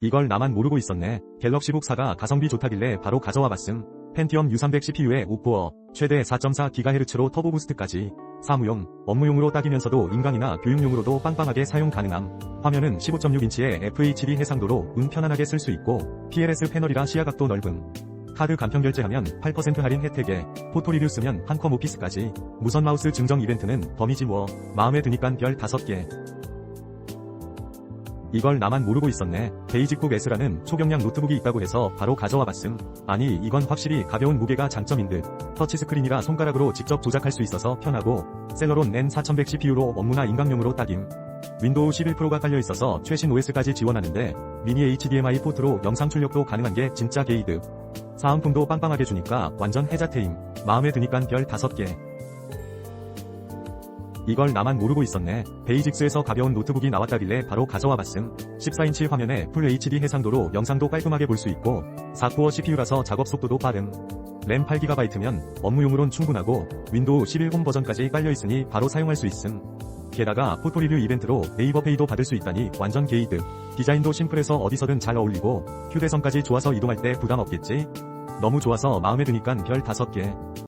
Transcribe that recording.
이걸 나만 모르고 있었네. 갤럭시북 4가 가성비 좋다길래 바로 가져와 봤음. 펜티엄 U300 CPU에 옥코어, 최대 4.4GHz로 터보 부스트까지 사무용, 업무용으로 딱이면서도 인강이나 교육용으로도 빵빵하게 사용 가능함. 화면은 15.6인치의 FHD 해상도로 눈 편안하게 쓸 수 있고 PLS 패널이라 시야각도 넓음. 카드 간편 결제하면 8% 할인 혜택에 포토 리뷰 쓰면 한컴 오피스까지 무선 마우스 증정 이벤트는 더미지워 마음에 드니깐 별 5개 이걸 나만 모르고 있었네. 베이직북 S라는 초경량 노트북이 있다고 해서 바로 가져와 봤음. 아니 이건 확실히 가벼운 무게가 장점인 듯. 터치스크린이라 손가락으로 직접 조작할 수 있어서 편하고 셀러론 N4100 CPU로 업무나 인강용으로 딱임. 윈도우 11 프로가 깔려 있어서 최신 OS까지 지원하는데 미니 HDMI 포트로 영상 출력도 가능한 게 진짜 게이드. 사은품도 빵빵하게 주니까 완전 해자테임. 마음에 드니깐 별 5개. 이걸 나만 모르고 있었네. 베이직스에서 가벼운 노트북이 나왔다길래 바로 가져와 봤음. 14인치 화면에 풀 HD 해상도로 영상도 깔끔하게 볼 수 있고 4코어 CPU라서 작업 속도도 빠름. 램 8GB면 업무용으론 충분하고 윈도우 11 홈 버전까지 깔려 있으니 바로 사용할 수 있음. 게다가 포토 리뷰 이벤트로 네이버 페이도 받을 수 있다니 완전 게이드. 디자인도 심플해서 어디서든 잘 어울리고 휴대성까지 좋아서 이동할 때 부담 없겠지? 너무 좋아서 마음에 드니깐 별 5개.